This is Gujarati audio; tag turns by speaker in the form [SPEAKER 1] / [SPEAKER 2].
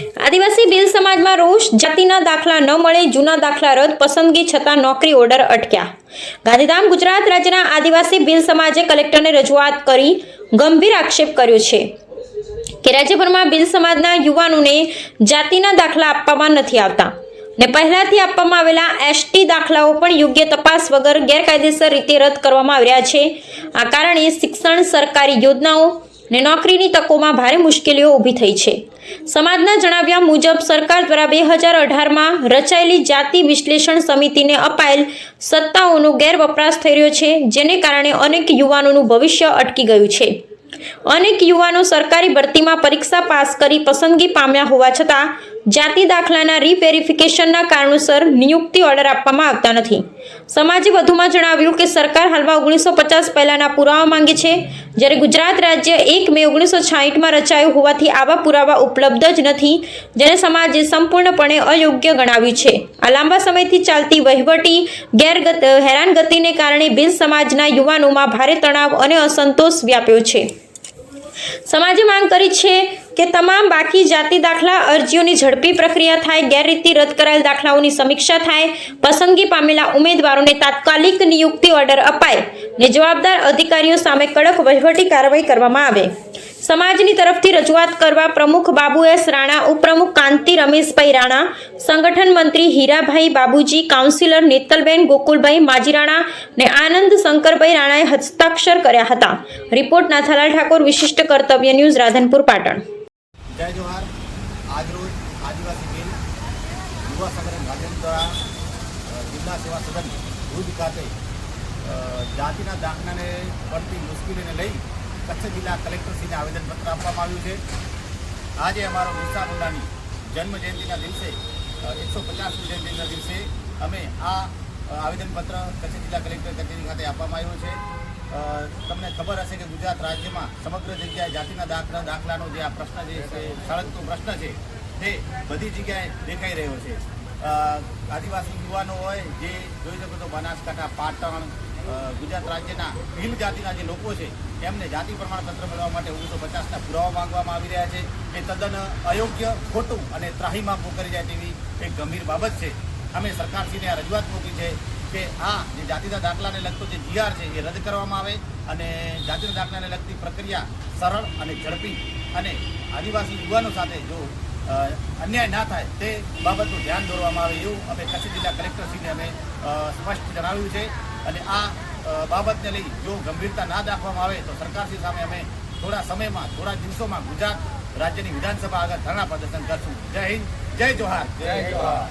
[SPEAKER 1] આદિવાસી ભીલ સમાજમાં રોષ, જાતિના દાખલા ન મળે, જૂના દાખલા રદ, પસંદગી છતાં નોકરી ઓર્ડર અટક્યા. ગાંધીધામ ગુજરાત રાજ્યના આદિવાસી ભીલ સમાજે કલેક્ટરને રજૂઆત કરી ગંભીર આક્ષેપ કર્યો છે કે રાજ્યભરમાં ભીલ સમાજના યુવાનોને જાતિના દાખલા આપવામાં નથી આવતા ને પહેલાથી આપવામાં આવેલા એસટી દાખલાઓ પણ યોગ્ય તપાસ વગર ગેરકાયદેસર રીતે રદ કરવામાં આવ્યા છે. આ કારણે શિક્ષણ, સરકારી યોજનાઓ ને નોકરીની તકોમાં ભારે મુશ્કેલીઓ ઊભી થઈ છે. સમાજના જણાવ્યા મુજબ, સરકાર દ્વારા બે હજાર અઢારમાં રચાયેલી જાતિ વિશ્લેષણ સમિતિને અપાયેલ સત્તાઓનો ગેરવપરાશ થઈ રહ્યો છે, જેને કારણે અનેક યુવાનોનું ભવિષ્ય અટકી ગયું છે. અનેક યુવાનો સરકારી ભરતીમાં પરીક્ષા પાસ કરી પસંદગી પામ્યા હોવા છતાં જાતિ દાખલાના રીવેરિફિકેશનના કારણોસર નિયુક્તિ ઓર્ડર આપવામાં આવતા નથી. સમાજે વધુમાં જણાવ્યું કે સરકાર હાલમાં ઓગણીસો પચાસ પહેલાંના પુરાવા માંગે છે, જ્યારે ગુજરાત રાજ્ય એક મે ઓગણીસો છાહીઠમાં રચાયું હોવાથી આવા પુરાવા ઉપલબ્ધ જ નથી, જેને સમાજે સંપૂર્ણપણે અયોગ્ય ગણાવ્યું છે. આ લાંબા સમયથી ચાલતી વહીવટી ગેરગત, હેરાનગતિને કારણે બિન સમાજના યુવાનોમાં ભારે તણાવ અને અસંતોષ વ્યાપ્યો છે. સમાજે માંગ કરી છે કે તમામ બાકી જાતિ દાખલા અરજીઓની ઝડપી પ્રક્રિયા થાય, ગેરરીતિ રદ કરાયેલ દાખલાઓની સમીક્ષા થાય, પસંદગી પામેલા ઉમેદવારોને તાત્કાલિક નિયુક્તિ ઓર્ડર અપાય, ને જવાબદાર અધિકારીઓ સામે કડક વહીવટી કાર્યવાહી કરવામાં આવે. સમાજની તરફથી રજૂઆત કરવા પ્રમુખ બાબુ એસ રાણા, ઉપપ્રમુખ કાંતિ રમેશભાઈ રાણા, સંગઠન મંત્રી હીરાભાઈ બાબુજી, કાઉન્સિલર નેતલબેન ગોકુલભાઈ માજી રાણા ને આનંદ શંકરભાઈ રાણાએ હસ્તાક્ષર કર્યા હતા. રિપોર્ટ નાથાલાલ ઠાકોર, વિશિષ્ટ કર્તવ્ય ન્યૂઝ રાધનપુર, પાટણ.
[SPEAKER 2] જય જોહાર. આજરોજ આદિવાસી બિલ યુવા સંગઠન ગાંધીન દ્વારા જિલ્લા સેવા સદન ભુજ ખાતે જાતિના દાખલાને પડતી મુશ્કેલીને લઈ કચ્છ જિલ્લા કલેક્ટરશ્રીને આવેદનપત્ર આપવામાં આવ્યું છે. આજે અમારો બિરસા મુંડાની જન્મજયંતિના દિવસે એકસો પચાસમી જયંતિના દિવસે અમે આ આવેદનપત્ર કચ્છ જિલ્લા કલેક્ટર કચેરી ખાતે આપવામાં આવ્યું છે. તમને ખબર હશે કે ગુજરાત રાજ્યમાં સમગ્ર જગ્યાએ જાતિના દાખલા દાખલાનો જે આ પ્રશ્ન જે છે સળગતો પ્રશ્ન છે, તે બધી જગ્યાએ દેખાઈ રહ્યો છે. આદિવાસી યુવાનો હોય જે જોઈ શકો તો બનાસકાંઠા, પાટણ ગુજરાત રાજ્યના ભીલ જાતિના જે લોકો છે એમને જાતિ પ્રમાણપત્ર મેળવવા માટે ઓગણીસો પચાસના પુરાવા માંગવામાં આવી રહ્યા છે. એ તદ્દન અયોગ્ય, ખોટું અને ત્રાહીમાં કરી જાય તેવી એક ગંભીર બાબત છે. અમે સરકારશ્રીને આ રજૂઆત મૂકી છે કે આ જે જાતિના દાખલાને લગતો જે જીઆર છે, એ રદ કરવામાં આવે અને જાતિના દાખલાને લગતી પ્રક્રિયા સરળ અને ઝડપી અને આદિવાસી યુવાનો સાથે જો અન્યાય ના થાય, તે બાબતનું ધ્યાન દોરવામાં આવે એવું અમે કચ્છ જિલ્લા કલેક્ટરશ્રીને અમે સ્પષ્ટ જણાવ્યું છે. અને આ બાબતને લઈ જો ગંભીરતા ના દાખવામાં આવે તો સરકારશ્રી સામે અમે થોડા સમયમાં, થોડા દિવસોમાં ગુજરાત રાજ્યની વિધાનસભા આગળ ધરણા પ્રદર્શન કરશું. જય હિન્દ, જય જોહાર. જય જોહાર.